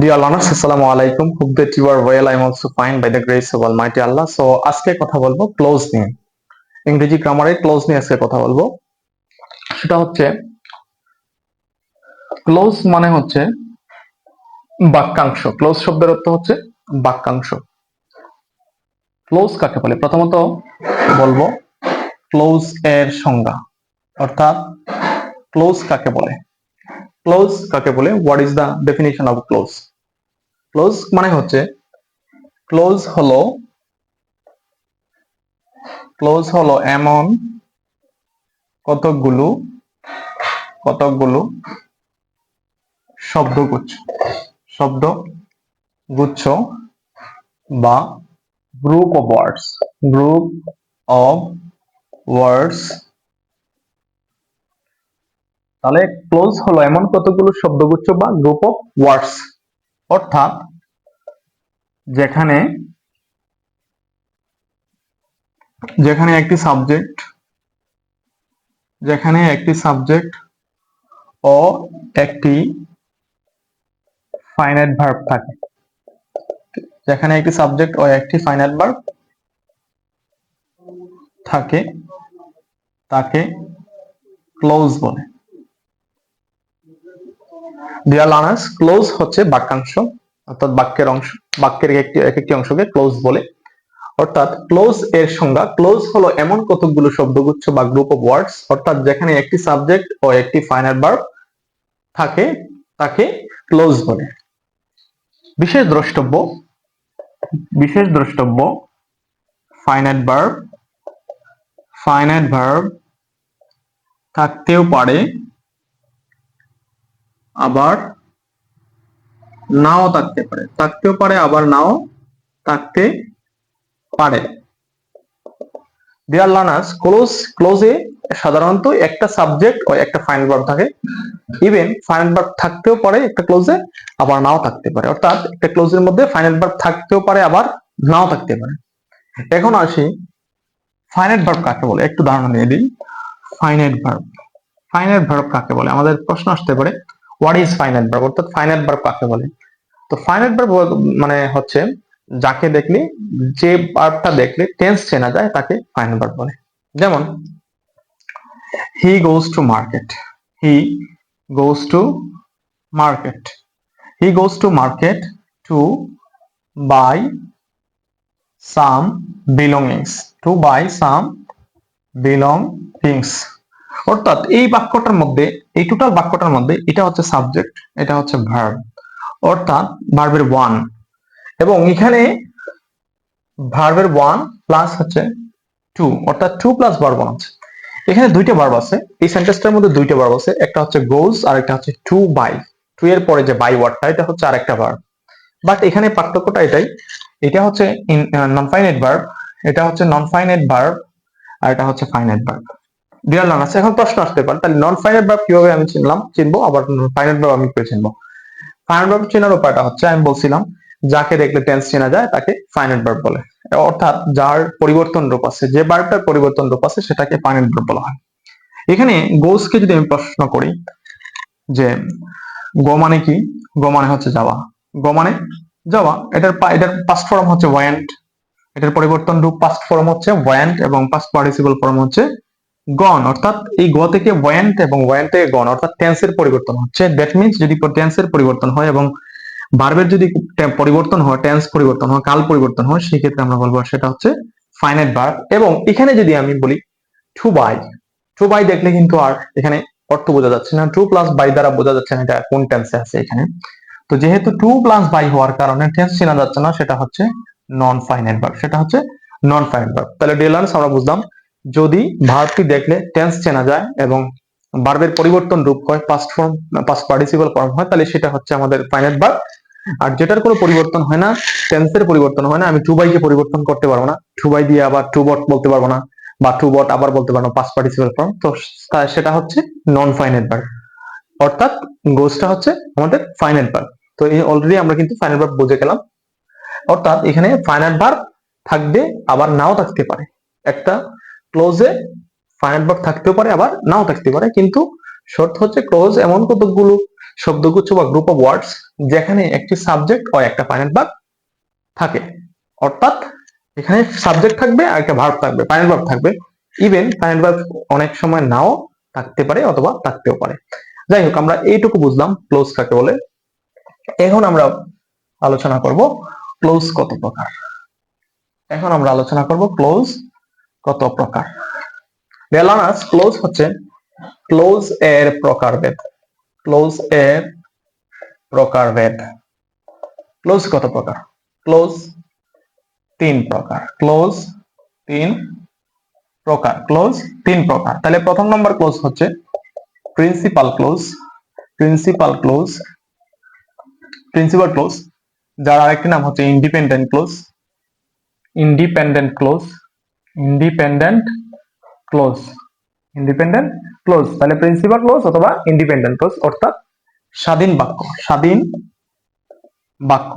Dear learners, Assalamu alaikum. Hope that you are well. I'm also fine by the grace of Almighty Allah. So আজকে কথা বলব close নিয়ে। ইংরেজি গ্রামারে close নিয়ে আজকে কথা বলব। সেটা হচ্ছে ক্লোজ মানে হচ্ছে বাক্যাংশ। ক্লোজ শব্দের অর্থ হচ্ছে বাক্যাংশ। ক্লোজ কাকে বলে? প্রথমত বলব ক্লোজ এর সংজ্ঞা। অর্থাৎ ক্লোজ কাকে বলে? ক্লোজ কাকে বলে? What is the definition of clause clause মানে হচ্ছে ক্লোজ হলো ক্লোজ হলো এমন কতকগুলো কতকগুলো শব্দগুচ্ছ শব্দ গুচ্ছ বা group of words group of words তাহলে ক্লোজ হলো এমন কতগুলো শব্দগুচ্ছ বা গ্রুপ অফ ওয়ার্ডস অর্থাৎ যেখানে যেখানে একটি সাবজেক্ট যেখানে একটি সাবজেক্ট ও একটি ফাইনাইট ভার্ব থাকে। যেখানে একটি সাবজেক্ট ও একটি ফাইনাইট ভার্ব থাকে, তাকে ক্লোজ বলে। ডিয়ার লার্নার্স ক্লোজ হচ্ছে বাক্যাংশ, অর্থাৎ বাক্যের অংশ, বাক্যের একটি, এক একটি অংশকে ক্লোজ বলে। অর্থাৎ ক্লোজ এর সংজ্ঞা ক্লোজ হলো এমন কতগুলো শব্দগুচ্ছ বা গ্রুপ অফ ওয়ার্ডস অর্থাৎ যেখানে একটি সাবজেক্ট ও একটি ফাইনাল ভার্ব থাকে, তাকে ক্লোজ বলে। বিশেষ দ্রষ্টব্য বিশেষ দ্রষ্টব্য ফাইনাইট ভার্ব ফাইনাইট ভার্ব থাকতেও পারে। আবার নাও থাকতে পারে। থাকতেও পারে, আবার নাও থাকতে পারে। দেয়ার লার্নার্স ক্লোজ ক্লোজে সাধারণত একটা সাবজেক্ট ও একটা ফাইনাল ভার্ব থাকে। ইভেন ফাইনাল ভার্ব থাকতেও পারে, একটা ক্লোজে আবার নাও থাকতে পারে। অর্থাৎ একটা ক্লোজের মধ্যে ফাইনাল ভার্ব থাকতেও পারে, আবার নাও থাকতে পারে। এখন আসি ফাইনাইট ভার্ব কাকে বলে? একটু ধারণা নিয়ে দিই। ফাইনাইট ভার্ব ফাইনাইট ভার্ব কাকে বলে? আমাদের প্রশ্ন আসতে পারে। হোয়াট ইজ ফাইনাইট ভার্ব অর্থাৎ ফাইনাইট ভার্ব কাকে বলে? তো ফাইনাইট ভার্ব মানে হচ্ছে যাকে দেখলে, যে ভার্বটা দেখলে টেন্স চেনা যায়, তাকে ফাইনাল ভার্ব বলে। যেমন he goes to market he goes to market he goes to market to buy some belongings to buy some belongings অর্থাৎ এই বাক্যটার মধ্যে, এই টোটাল বাক্যটার মধ্যে এটা হচ্ছে সাবজেক্ট এটা হচ্ছে ভার্ব অর্থাৎ ভার্বের ওয়ান এবং এখানে ভার্বের ওয়ান প্লাস হচ্ছে টু অর্থাৎ টু প্লাস ভার্ব ওয়ান আছে। এখানে দুইটা ভার্ব আছে, এই সেন্টেন্সটার মধ্যে দুইটা ভার্ব আছে, একটা হচ্ছে গোজ আর একটা হচ্ছে টু বাই টু এর পরে যে বাই ওয়ার্ডটা এটা হচ্ছে আরেকটা ভার্ব বাট এখানে পার্থক্যটা এটাই, এটা হচ্ছে নন ফাইনাইট ভার্ব এটা হচ্ছে নন ফাইনাইট ভার্ব আর এটা হচ্ছে ফাইনাইট ভার্ব ডিয়ার লার্নার্স এখন প্রশ্ন আসতে পারে, তাহলে নন ফাইনাইট ভার্ব কীভাবে আমি চিনলাম? চিনবো, আবার ফাইনাইট ভার্ব আমি কীভাবে চিনবো? ফাইনাল ভার্ব চেনার উপায়টা হচ্ছে, আমি বলছিলাম, যাকে দেখলে টেন্স চেনা যায়, তাকে ফাইনাল ভার্ব বলে। অর্থাৎ যার পরিবর্তন রূপ আছে, যে ভার্বটার পরিবর্তন রূপ আছে, সেটাকে ফাইনাল ভার্ব বলা হয়। এখানে গোসকে যদি আমি প্রশ্ন করি, যে গো মানে কি? গো মানে হচ্ছে যাওয়া। গো মানে যাওয়া। এটার এটার পাস্ট ফর্ম হচ্ছে ওয়ান্ট এটার পরিবর্তন রূপ পাস্ট ফর্ম হচ্ছে ওয়ান্ট এবং পাস্ট পার্টিসিপল ফর্ম হচ্ছে গন অর্থাৎ এই গ থেকে ওয়ান্ট এবং ওয়ান্ট থেকে গন অর্থাৎ টেন্সের পরিবর্তন হচ্ছে। দ্যাট মিন্স যদি টেন্সের পরিবর্তন হয় এবং ভার্বের যদি পরিবর্তন হয় টেন্স পরিবর্তন হয়, কাল পরিবর্তন হয়, সেক্ষেত্রে আমরা বলব সেটা হচ্ছে ফাইনাইট ভার্ব এবং এখানে যদি আমি বলি টু বাই টু বাই দেখলে কিন্তু আর এখানে অর্থ বোঝা যাচ্ছে না। টু প্লাস বাই দ্বারা বোঝা যাচ্ছে না এটা কোন টেন্সে আছে এখানে। তো যেহেতু টু প্লাস বাই হওয়ার কারণে টেন্স চেনা যাচ্ছে না, সেটা হচ্ছে নন ফাইনাইট ভার্ব সেটা হচ্ছে নন ফাইনাইট ভার্ব তাহলে ডেলান্স আমরা বুঝলাম যদি ভার্বটি দেখলে টেন্স চেনা যায় এবং ভার্বের পরিবর্তন রূপ হয় past form past participle form হয়, তাহলে সেটা হচ্ছে আমাদের ফাইনাইট ভার্ব আর যেটার কোনো পরিবর্তন হয় না টেন্সের পরিবর্তন হয় না, আমি টু বাইকে পরিবর্তন করতে পারব না। টু বাই দিয়ে আবার টু বট বলতে পারব না, বা টু বট আবার বলতে পারব পাস্ট পার্টিসিপাল ফর্ম তো সেটা হচ্ছে নন ফাইনাইট ভার্ব অর্থাৎ গোসটা হচ্ছে আমাদের ফাইনাল ভার্ব তো এই অলরেডি আমরা কিন্তু ফাইনাল ভার্ব বুঝে গেলাম। অর্থাৎ এখানে ফাইনাল ভার্ব থাকবে, আবার নাও থাকতে পারে। একটা ক্লোজে ফাইনাল ভার্ব থাকতেও পারে, আবার নাও থাকতে পারে। কিন্তু শর্ত হচ্ছে ক্লোজ এমন কতগুলো শব্দগুচ্ছ বা গ্রুপ অফ ওয়ার্ডস যেখানে একটি সাবজেক্ট ও একটা ফাইনাল ভার্ব থাকে। অর্থাৎ এখানে সাবজেক্ট থাকবে আর একটা ভার্ব থাকবে ফাইনাল ভার্ব থাকবে। ইভেন ফাইনাল ভার্ব অনেক সময় নাও থাকতে পারে অথবা থাকতেও পারে। যাই হোক, আমরা এইটুকু বুঝলাম ক্লোজ কাকে বলে। এখন আমরা আলোচনা করব ক্লোজ কত প্রকার। এখন আমরা আলোচনা করব ক্লোজ কত প্রকার? বেলানাস ক্লোজ হচ্ছে ক্লোজ এর প্রকারভেদ ক্লোজ এর প্রকারভেদ ক্লোজ কত প্রকার? ক্লোজ তিন প্রকার। ক্লোজ তিন প্রকার। ক্লোজ তিন প্রকার। তাহলে প্রথম নম্বর ক্লোজ হচ্ছে principal clause principal clause principal clause যার আরেকটি নাম হচ্ছে independent clause independent clause independent clause independent clause তাহলে প্রিন্সিপাল ক্লোজ অথবা ইন্ডিপেন্ডেন্ট ক্লোজ অর্থাৎ স্বাধীন বাক্য স্বাধীন বাক্য।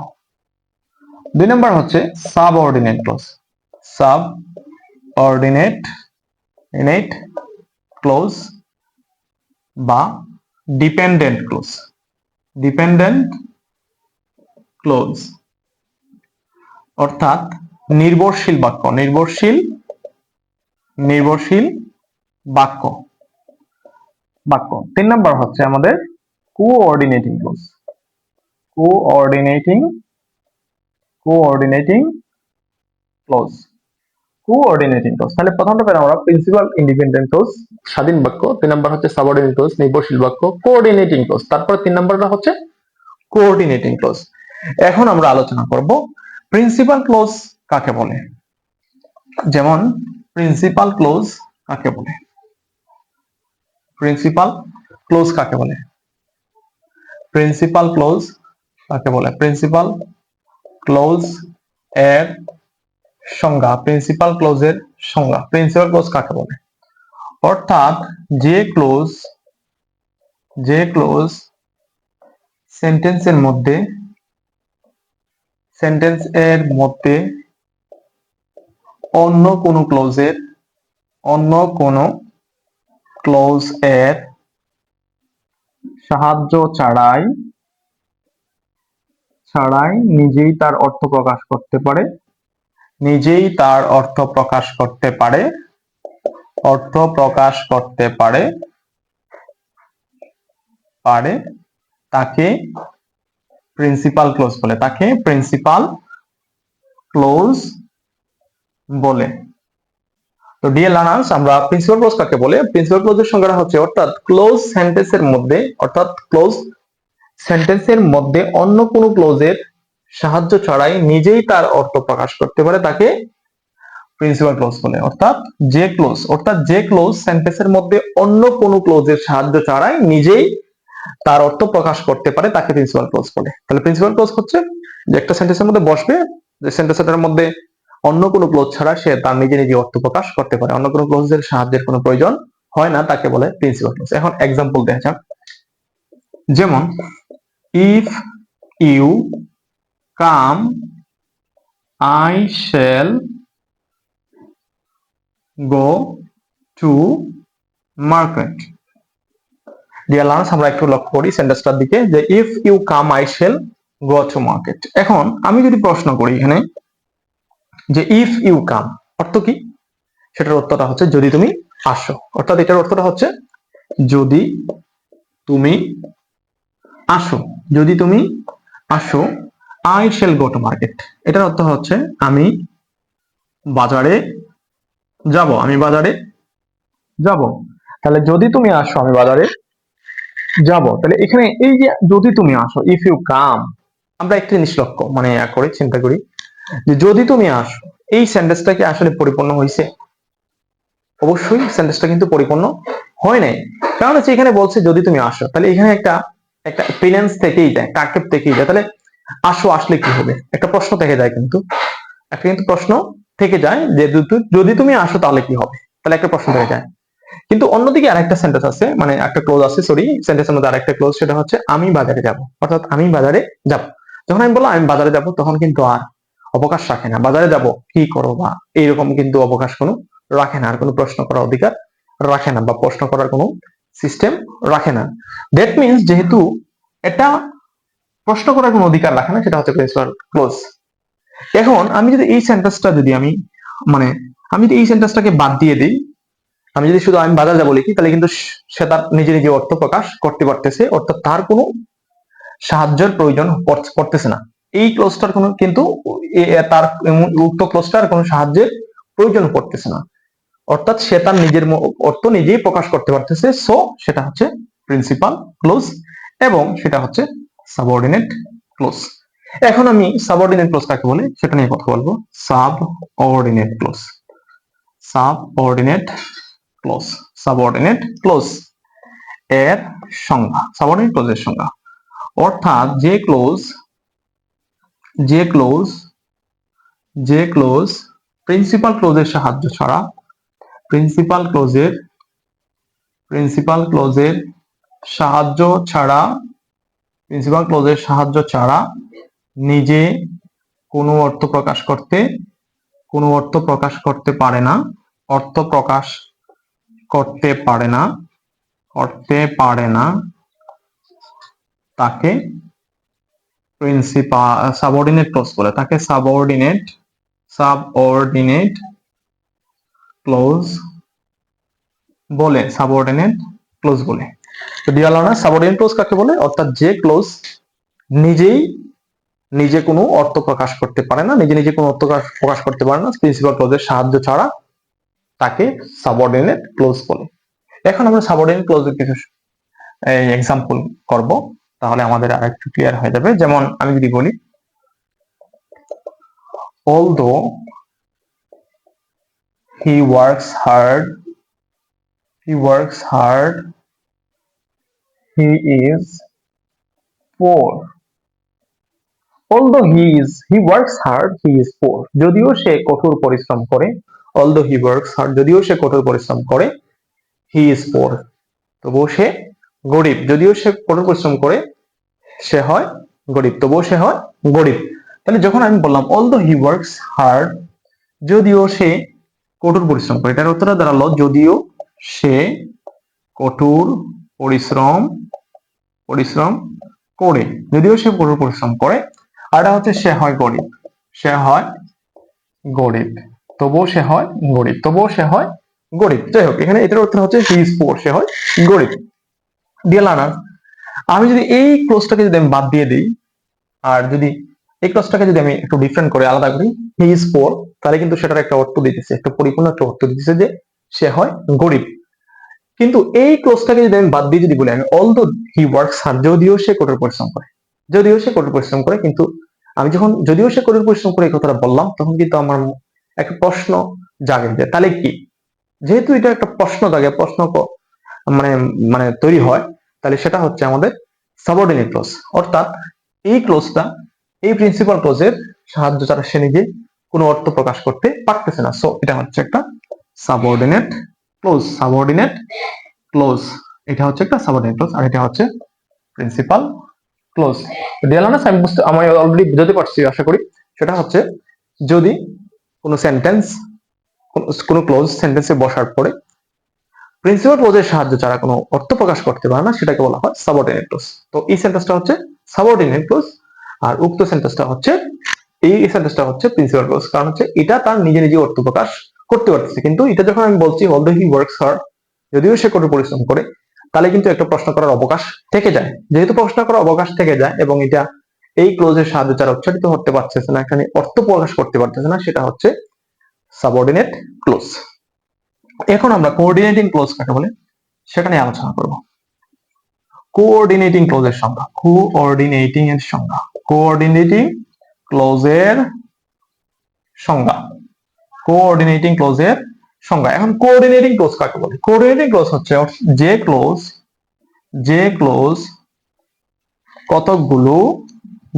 দুই নম্বর হচ্ছে subordinate clause subordinate ইনেট ক্লোজ বা ডিপেন্ডেন্ট ক্লোজ ডিপেন্ডেন্ট ক্লোজ অর্থাৎ নির্ভরশীল বাক্য, নির্ভরশীল নির্ভরশীল বাক্য। বাক্য। তিন নম্বর হচ্ছে আমাদের coordinating clause coordinating coordinating clause coordinating clause তাহলে প্রথমটা পেলাম আমরা প্রিন্সিপাল ইন্ডিপেন্ডেন্ট ক্লোজ স্বাধীন বাক্য। তিন নম্বর হচ্ছে সাবঅর্ডিনেট ক্লোজ নির্ভরশীল বাক্য। কোঅর্ডিনেটিং ক্লোজ তারপর তিন নম্বরটা হচ্ছে কোঅর্ডিনেটিং ক্লোজ এখন আমরা আলোচনা করব প্রিন্সিপাল ক্লোজ কাকে বলে? যেমন প্রিন্সিপাল ক্লোজ কাকে বলে? প্রিন্সিপাল ক্লোজ কাকে বলে? প্রিন্সিপাল ক্লোজ কাকে বলে? প্রিন্সিপাল ক্লোজ এর সংজ্ঞা প্রিন্সিপাল ক্লোজের সংজ্ঞা। প্রিন্সিপাল ক্লোজ কাকে বলে? অর্থাৎ যে ক্লোজ যে ক্লোজ সেন্টেন্সের মধ্যে সেন্টেন্স এর মধ্যে অন্য কোনো ক্লোজের অন্য কোনো ক্লোজ এর সাহায্য ছাড়াই ছাড়াই নিজেই তার অর্থ প্রকাশ করতে পারে। নিজেই তার অর্থ প্রকাশ করতে পারে। অর্থ প্রকাশ করতে পারে পারে তাকে প্রিন্সিপাল ক্লোজ বলে। তাকে প্রিন্সিপাল ক্লোজ বলে। তো ডিয়ার লার্নার্স আমরা প্রিন্সিপাল ক্লোজ কাকে বলে? প্রিন্সিপাল ক্লোজের সংজ্ঞাটা হচ্ছে অর্থাৎ ক্লোজ সেন্টেন্সের মধ্যে, অর্থাৎ ক্লোজ সেন্টেন্সের মধ্যে অন্য কোনো ক্লোজের সাহায্য ছাড়াই নিজেই তার অর্থ প্রকাশ করতে পারে তাকে প্রিন্সিপাল ক্লোজ বলে। অর্থাৎ যে ক্লোজ অর্থাৎ যে ক্লোজ সেন্টেন্সের মধ্যে অন্য কোনো ক্লোজের সাহায্য ছাড়াই নিজেই তার অর্থ প্রকাশ করতে পারে তাকে প্রিন্সিপাল ক্লোজ বলে। তাহলে প্রিন্সিপাল ক্লোজ হচ্ছে যে একটা সেন্টেন্সের মধ্যে বসবে, যে সেন্টেন্সের মধ্যে অন্য কোনো ক্লোজ ছাড়া সে তার নিজে নিজে অর্থ প্রকাশ করতে পারে। অন্য কোনো ক্লোজের সাহায্যের কোনো প্রয়োজন হয় না, তাকে বলে প্রিন্সিপাল ক্লোজ এখন এক্সাম্পল দেখা যাক। যেমন if you come I shall go to market dear learners আমরা একটু লক্ষ্য করি সেন্টেন্সটার দিকে যে if you come I shall go to market এখন, আমি যদি প্রশ্ন করি এখানে যে ইফ ইউ কাম অর্থ কি? সেটার অর্থটা হচ্ছে যদি তুমি আসো। অর্থাৎ এটার অর্থটা হচ্ছে যদি তুমি আসো। যদি তুমি আসো I shall go to market এটার অর্থ হচ্ছে আমি বাজারে যাব, আমি বাজারে যাব। তাহলে যদি তুমি আসো, আমি বাজারে যাব। তাহলে এখানে এই যে যদি তুমি আসো ইফ ইউ কাম আমরা একটি জিনিস লক্ষ্য মানে করি, চিন্তা করি। যদি তুমি আসো, এই সেন্টেন্সটা কি আসলে পরিপূর্ণ হয়েছে অবশ্যই সেন্টেন্সটা কিন্তু পরিপূর্ণ হয় নাই। কারণ হচ্ছে এখানে বলছে যদি তুমি আসো, তাহলে এখানে একটা একটা প্রিনেন্স থেকেই যায় কাকেব থেকেই যায়। তাহলে আসো আসলে কি হবে? একটা প্রশ্ন থেকে যায় কিন্তু। একটা কিন্তু প্রশ্ন থেকে যায় যে যদি- তুমি আসো তাহলে কি হবে? তাহলে একটা প্রশ্ন থেকে যায়। কিন্তু অন্যদিকে আরেকটা সেন্টেন্স আছে মানে একটা ক্লোজ আছে সরি সেন্টেন্সের মধ্যে আরেকটা ক্লোজ সেটা হচ্ছে আমি বাজারে যাব। অর্থাৎ আমি বাজারে যাব। যখন আমি বললাম আমি বাজারে যাব, তখন কিন্তু আর অবকাশ রাখে না। বাজারে যাব, কি করো বা এইরকম কিন্তু অবকাশ কোনো রাখে না। আর কোনো প্রশ্ন করার অধিকার রাখে না বা প্রশ্ন করার কোনো সিস্টেম রাখে না। দ্যাট মিনস যেহেতু এটা প্রশ্ন করার কোনো অধিকার রাখে না, সেটা হচ্ছে প্রিন্সিপাল ক্লোজ এখন আমি যদি এই সেন্টেন্সটা যদি আমি মানে আমি যদি এই সেন্টেন্সটাকে বাদ দিয়ে দিই, আমি যদি শুধু আমি বাজার যাব লিখি, তাহলে কিন্তু সে তার নিজে নিজে অর্থ প্রকাশ করতে পারতেছে, অর্থাৎ তার কোনো সাহায্যের প্রয়োজন পড়- পড়তেছে না। এই ক্লোজটার কোনো কিন্তু তার উক্ত ক্লোজটার কোনো সাহায্যের প্রয়োজন পড়তেছে না। অর্থাৎ সে তার নিজের অর্থ নিজেই প্রকাশ করতে পারতেছে। সো সেটা হচ্ছে প্রিন্সিপাল ক্লোজ এবং সেটা হচ্ছে সাবঅর্ডিনেট ক্লোজ এখন আমি সাবঅর্ডিনেট ক্লোজ কাকে বলে, সেটা নিয়ে কথা বলব। Subordinate clause subordinate clause subordinate clause এর সংজ্ঞা। সাবঅর্ডিনেট ক্লোজের সংজ্ঞা। অর্থাৎ যে ক্লোজ যে ক্লোজ যে ক্লোজ প্রিন্সিপাল ক্লোজের সাহায্য ছাড়া প্রিন্সিপাল ক্লোজের প্রিন্সিপাল ক্লোজের সাহায্য ছাড়া প্রিন্সিপাল ক্লোজের সাহায্য ছাড়া নিজে কোনো অর্থ প্রকাশ করতে, কোনো অর্থ প্রকাশ করতে পারে না, অর্থ প্রকাশ করতে পারে না করতে পারে না, তাকে প্রিন্সিপাল সাবঅর্ডিনেট ক্লোজ বলে। তাকে সাবঅর্ডিনেট সাবঅর্ডিনেট ক্লোজ বলে সাবঅর্ডিনেট ক্লোজ বলে। ডিয়ার লার্নার সাবঅর্ডিনেট ক্লোজ কাকে বলে? অর্থাৎ যে ক্লোজ নিজেই নিজে কোনো অর্থ প্রকাশ করতে পারে না, নিজে নিজে কোনো অর্থ প্রকাশ- প্রকাশ করতে পারে না প্রিন্সিপাল ক্লোজের সাহায্য ছাড়া তাকে সাবঅর্ডিনেট ক্লোজ বলে। এখন আমরা সাবঅর্ডিনেট ক্লোজের কিছু এক্সাম্পল করব। তাহলে আমাদের আর একটু ক্লিয়ার হয়ে যাবে। যেমন আমি যদি বলি although he works hard he works hard he is poor although he is he works hard he is poor যদিও সে কঠোর পরিশ্রম করে অলদো হি ওয়ার্কস হার্ড যদিও সে কঠোর পরিশ্রম করে হি ইজ পোর তো সে গরিব। যদিও সে কঠোর পরিশ্রম করে সে হয় গরিব, তবুও সে হয় গরিব। তাহলে যখন আমি বললাম, although he works hard, যদিও সে কঠোর পরিশ্রম করে। এটার উত্তরটা দাঁড়াল, যদিও সে কঠোর পরিশ্রম পরিশ্রম করে। যদিও সে কঠোর পরিশ্রম করে, আর হচ্ছে সে হয় গরিব। সে হয় গরিব। তবুও সে হয় গরিব। তবুও সে হয় গরিব। যাই হোক, এখানে এটার উত্তর হচ্ছে হি ইজ পোর সে হয় গরিব। ডিয়ার লার্নার আমি যদি এই ক্লোজটাকে যদি আমি বাদ দিয়ে দিই, আর যদি এই ক্লোজটাকে যদি আমি একটু ডিফারেন্ট করে আলাদা করি হি ইজ পোর তাহলে কিন্তু সেটার একটা অর্থ দিতেছে, একটা পরিপূর্ণ একটা অর্থ দিতেছে যে সে হয় গরিব। কিন্তু এই ক্লোজটাকে যদি আমি বাদ দিয়ে যদি বলি, আমি অল দো হি ওয়ার্কস হার্ড যদিও সে কঠোর পরিশ্রম করে, যদিও সে কঠোর পরিশ্রম করে, কিন্তু আমি যখন, যদিও সে কঠোর পরিশ্রম করে এই কথাটা বললাম, তখন কিন্তু আমার একটা প্রশ্ন জাগে যে, তাহলে কি? যেহেতু এটা একটা প্রশ্ন জাগে, প্রশ্ন মানে মানে তৈরি হয় তাহলে সেটা হচ্ছে আমাদের সাবঅর্ডিনেট ক্লোজ অর্থাৎ এই ক্লোজটা এই প্রিন্সিপাল ক্লোজের সাহায্য ছাড়া সে নিজে কোনো অর্থ প্রকাশ করতে পারতেছে না। সো এটা হচ্ছে একটা সাবঅর্ডিনেট ক্লোজ সাবঅর্ডিনেট ক্লোজ এটা হচ্ছে একটা সাবঅর্ডিনেট ক্লোজ আর এটা হচ্ছে প্রিন্সিপাল ক্লোজ ডিয়ালানাস আমি বুঝতে আমি অলরেডি বুঝাতে পারছি, আশা করি। সেটা হচ্ছে যদি কোনো সেন্টেন্স কোনো ক্লোজ সেন্টেন্সে বসার পরে প্রিন্সিপাল ক্লোজের সাহায্য ছাড়া কোনো অর্থ প্রকাশ করতে পারে না, সেটাকে বলা হয় সাবঅর্ডিনেট ক্লোজ তো এই সেন্টেন্সটা হচ্ছে সাবঅর্ডিনেট ক্লোজ আর উক্ত সেন্টেন্সটা হচ্ছে, এই সেন্টেন্সটা হচ্ছে প্রিন্সিপাল ক্লোজ কারণ হচ্ছে এটা তার নিজে নিজে অর্থ প্রকাশ করতে পারতেছে। কিন্তু এটা যখন আমি বলছি অলদো হি ওয়ার্কস হার্ড যদিও সে কঠোর পরিশ্রম করে, তাহলে কিন্তু একটা প্রশ্ন করার অবকাশ থেকে যায়। যেহেতু প্রশ্ন করার অবকাশ থেকে যায়, এবং এটা এই ক্লোজের সাহায্য ছাড়া উচ্চারিত হতে পারতেছে না, এখানে অর্থ প্রকাশ করতে পারতেছে না, সেটা হচ্ছে সাবঅর্ডিনেট ক্লোজ এখন আমরা কোঅর্ডিনেটিং ক্লোজ কাকে বলে? সেটা নিয়ে আলোচনা করব। কোঅর্ডিনেটিং ক্লোজের সংজ্ঞা। কোঅর্ডিনেটিং এর সংজ্ঞা। কোঅর্ডিনেটিং ক্লোজের সংজ্ঞা। কোঅর্ডিনেটিং ক্লোজের সংজ্ঞা। এখন কোঅর্ডিনেটিং ক্লোজ কাকে বলে? কোঅর্ডিনেটিং ক্লোজ হচ্ছে যে ক্লোজ যে ক্লোজ কতকগুলো,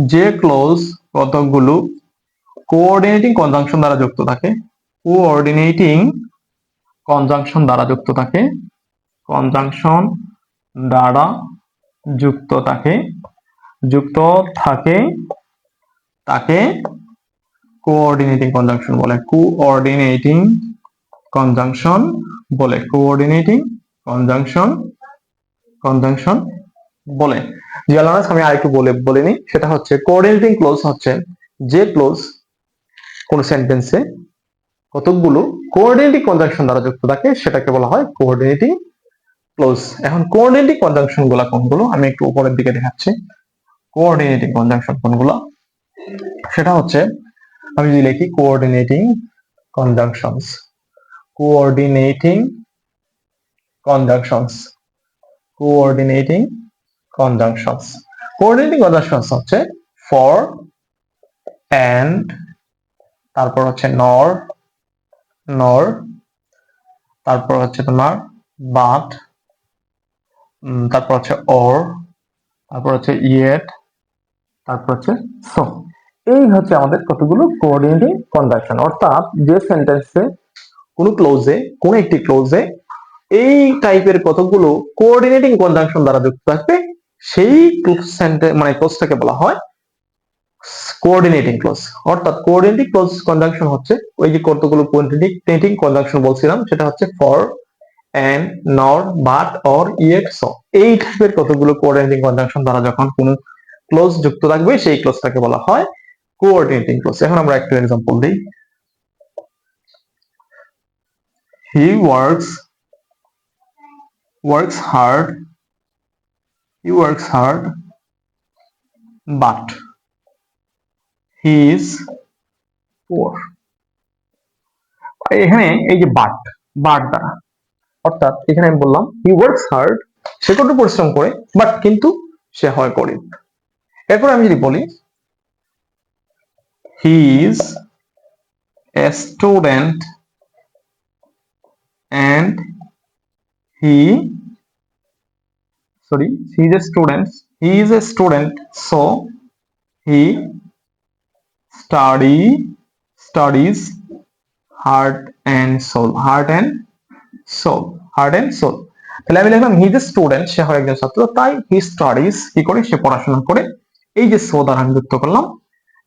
যে ক্লোজ কতকগুলো কোঅর্ডিনেটিং কনজাংশন দ্বারা যুক্ত থাকে। কোঅর্ডিনেটিং কনজাংশন দ্বারা যুক্ত থাকে। কনজাংশন দ্বারা যুক্ত থাকে। যুক্ত থাকে, তাকে কোঅর্ডিনেটিং কনজাংশন বলে। কোঅর্ডিনেটিং কনজাংশন বলে। কোঅর্ডিনেটিং কনজাংশন কনজাংশন বলে। ডিয়ার লার্নার্স আমি আরেকটু বলে বলে নিই সেটা হচ্ছে কোঅর্ডিনেটিং ক্লোজ হচ্ছে যে ক্লোজ কোন সেন্টেন্সে কতকগুলো কোঅর্ডিনেটিং কনজাংশন দ্বারা যুক্ত থাকে, সেটাকে বলা হয় কোঅর্ডিনেটিং ক্লোজ এখন কোঅর্ডিনেটিং কনজাংশনগুলা কোনগুলো? আমি একটু উপরের দিকে দেখাচ্ছি। কোঅর্ডিনেটিং কনজাংশন কোনগুলো? সেটা হচ্ছে, আমি যদি লিখি coordinating conjunctions coordinating conjunctions coordinating conjunctions coordinating conjunctions হচ্ছে ফর অ্যান্ড তারপর হচ্ছে নর নর, তারপর হচ্ছে তোমার বাট তারপর হচ্ছে অর, তারপর হচ্ছে ইয়েট, তারপর হচ্ছে সো। এই হচ্ছে আমাদের কতগুলো কোঅর্ডিনেটিং কনজাংশন অর্থাৎ যে সেন্টেন্সে কোনো ক্লোজে কোন একটি ক্লোজে এই টাইপের কতগুলো কোঅর্ডিনেটিং কনজাংশন দ্বারা যুক্ত থাকবে, সেই সেন্টেন্স মানে ক্লোজটাকে বলা হয় কোঅর্ডিনেটিং ক্লোজ অর্থাৎ কোঅর্ডিনেটিং ক্লোজ কনজাংশন হচ্ছে ওই যে কতগুলো কোঅর্ডিনেটিং কনজাংশন বলছিলাম, সেটা হচ্ছে for and nor but or yet so এই টাইপের কতগুলো কোঅর্ডিনেটিং কনজাংশন দ্বারা যখন কোনো ক্লোজ যুক্ত থাকবে, সেই ক্লোজটাকে বলা হয় কোঅর্ডিনেটিং ক্লোজ এখন আমরা একটা এক্সাম্পল দিই। He works works hard, he works hard, but he is poor. এখানে এই যে বাট বাট দ্বারা, অর্থাৎ এখানে আমি বললাম হি ওয়ার্কস হার্ড সে পরিশ্রম করে বাট কিন্তু সে হয় গরিব। এরপর আমি যদি বলি he is a student and a a so he study, studies, heart and soul, heart and soul, heart and soul. তাহলে আমি লিখলাম হি যে স্টুডেন্ট সে হয় একজন ছাত্র, তাই হি স্টাডিজ কি করে? সে পড়াশোনা করে। এই যে সো দ্বারা আমি যুক্ত করলাম,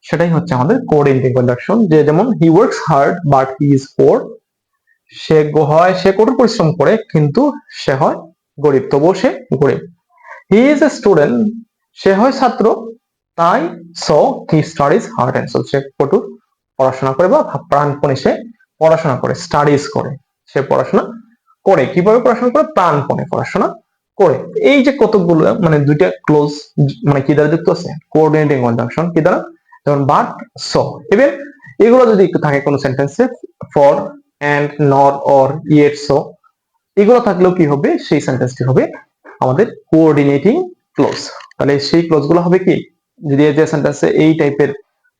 সেটাই হচ্ছে আমাদের কোঅর্ডিনেটিং কনজাংশন যে যেমন he works hard but he is poor সে হয়, সে কঠোর পরিশ্রম করে, কিন্তু সে হয় গরিব, তবুও সে গরিব। হি ইজ এ স্টুডেন্ট সে হয় ছাত্র তাই so he studies hard and soul সে কঠোর পড়াশোনা করে বা প্রাণপণে সে পড়াশোনা করে স্টাডিজ করে, সে পড়াশোনা করে। কীভাবে পড়াশোনা করে? প্রাণপণে পড়াশোনা করে। এই যে কতগুলো মানে দুইটা ক্লোজ মানে কি দ্বারা যুক্ত আছে? কোঅর্ডিনেটিং কনজাংশন কি দ্বারা? যেমন বাট সো এবার এগুলো যদি একটু থাকে কোনো সেন্টেন্সে for and nor or yet so এগুলো থাকলেও কি হবে? সেই সেন্টেন্সটি হবে আমাদের কোঅর্ডিনেটিং ক্লোজ তাহলে সেই ক্লোজগুলো হবে কি? যদি সেন্টেন্সে এই টাইপের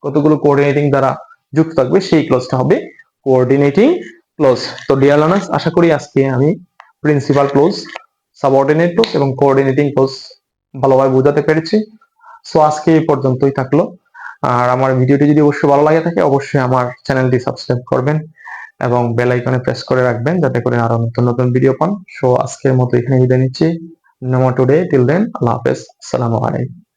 কতগুলো কোঅর্ডিনেটিং দ্বারা যুক্ত থাকবে, সেই ক্লোজটা হবে কোঅর্ডিনেটিং ক্লোজ তো ডিয়ার লার্নার্স আশা করি আজকে আমি প্রিন্সিপাল ক্লোজ সাবঅর্ডিনেট ক্লোজ এবং কোঅর্ডিনেটিং ক্লোজ ভালোভাবে বোঝাতে পেরেছি। সো আজকে এই পর্যন্তই থাকল। আর আমার ভিডিওটি যদি অবশ্যই ভালো লাগে থাকে, অবশ্যই আমার চ্যানেলটি সাবস্ক্রাইব করবেন এবং বেল আইকনে প্রেস করে রাখবেন যাতে করে আরও নতুন নতুন ভিডিও পান। সো আজকের মতো এখানে বিদায় নিচ্ছি। নমো টুডে টিল দেন আল্লাহ হাফেজ। আসসালামু আলাইকুম।